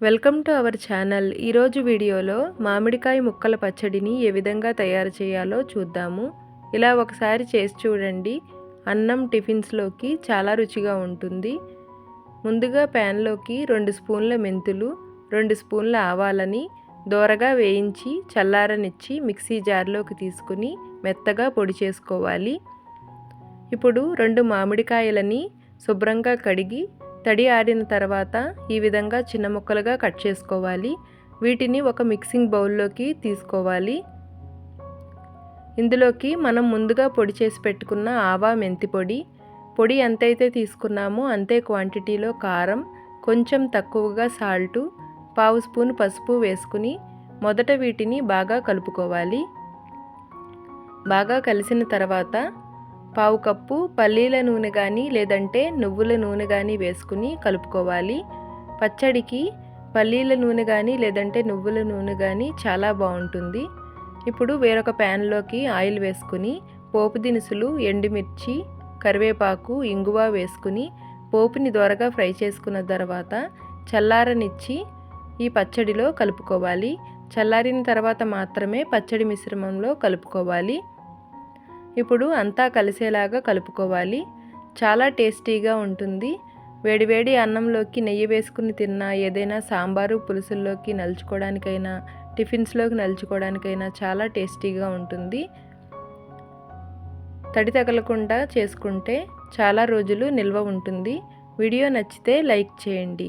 Welcome to our channel. ఈరోజు వీడియోలో మామిడికాయ ముక్కల పచ్చడిని ఏ విధంగా తయారు చేయాలో చూద్దాము. ఇలా ఒకసారి చేసి చూడండి. అన్నం టిఫిన్స్లోకి చాలా రుచిగా ఉంటుంది. ముందుగా ప్యాన్లోకి రెండు స్పూన్ల మెంతులు రెండు స్పూన్ల ఆవాలని దోరగా వేయించి చల్లారనిచ్చి మిక్సీ జార్లోకి తీసుకుని మెత్తగా పొడి చేసుకోవాలి. ఇప్పుడు రెండు మామిడికాయలని శుభ్రంగా కడిగి తడి ఆడిన తర్వాత ఈ విధంగా చిన్న ముక్కలుగా కట్ చేసుకోవాలి. వీటిని ఒక మిక్సింగ్ బౌల్లోకి తీసుకోవాలి. ఇందులోకి మనం ముందుగా పొడి చేసి పెట్టుకున్న ఆవా మెంతి పొడి పొడి ఎంతైతే తీసుకున్నామో అంతే క్వాంటిటీలో కారం కొంచెం తక్కువగా సాల్టు పావు స్పూన్ పసుపు వేసుకుని మొదట వీటిని బాగా కలుపుకోవాలి. బాగా కలిసిన తర్వాత పావు కప్పు పల్లీల నూనె కానీ లేదంటే నువ్వుల నూనె కానీ వేసుకుని కలుపుకోవాలి. పచ్చడికి పల్లీల నూనె కానీ లేదంటే నువ్వుల నూనె కానీ చాలా బాగుంటుంది. ఇప్పుడు వేరొక ప్యాన్లోకి ఆయిల్ వేసుకుని పోపు దినుసులు ఎండుమిర్చి కరివేపాకు ఇంగువ వేసుకుని పోపుని దోరగా ఫ్రై చేసుకున్న తర్వాత చల్లారనిచ్చి ఈ పచ్చడిలో కలుపుకోవాలి. చల్లారిన తర్వాత మాత్రమే పచ్చడి మిశ్రమంలో కలుపుకోవాలి. ఇప్పుడు అంతా కలిసేలాగా కలుపుకోవాలి. చాలా టేస్టీగా ఉంటుంది. వేడివేడి అన్నంలోకి నెయ్యి వేసుకుని తిన్నా ఏదైనా సాంబారు పులుసుల్లోకి నలుచుకోవడానికైనా టిఫిన్స్లోకి నలుచుకోవడానికైనా చాలా టేస్టీగా ఉంటుంది. తడి తగలకుండా చేసుకుంటే చాలా రోజులు నిల్వ ఉంటుంది. వీడియో నచ్చితే లైక్ చేయండి.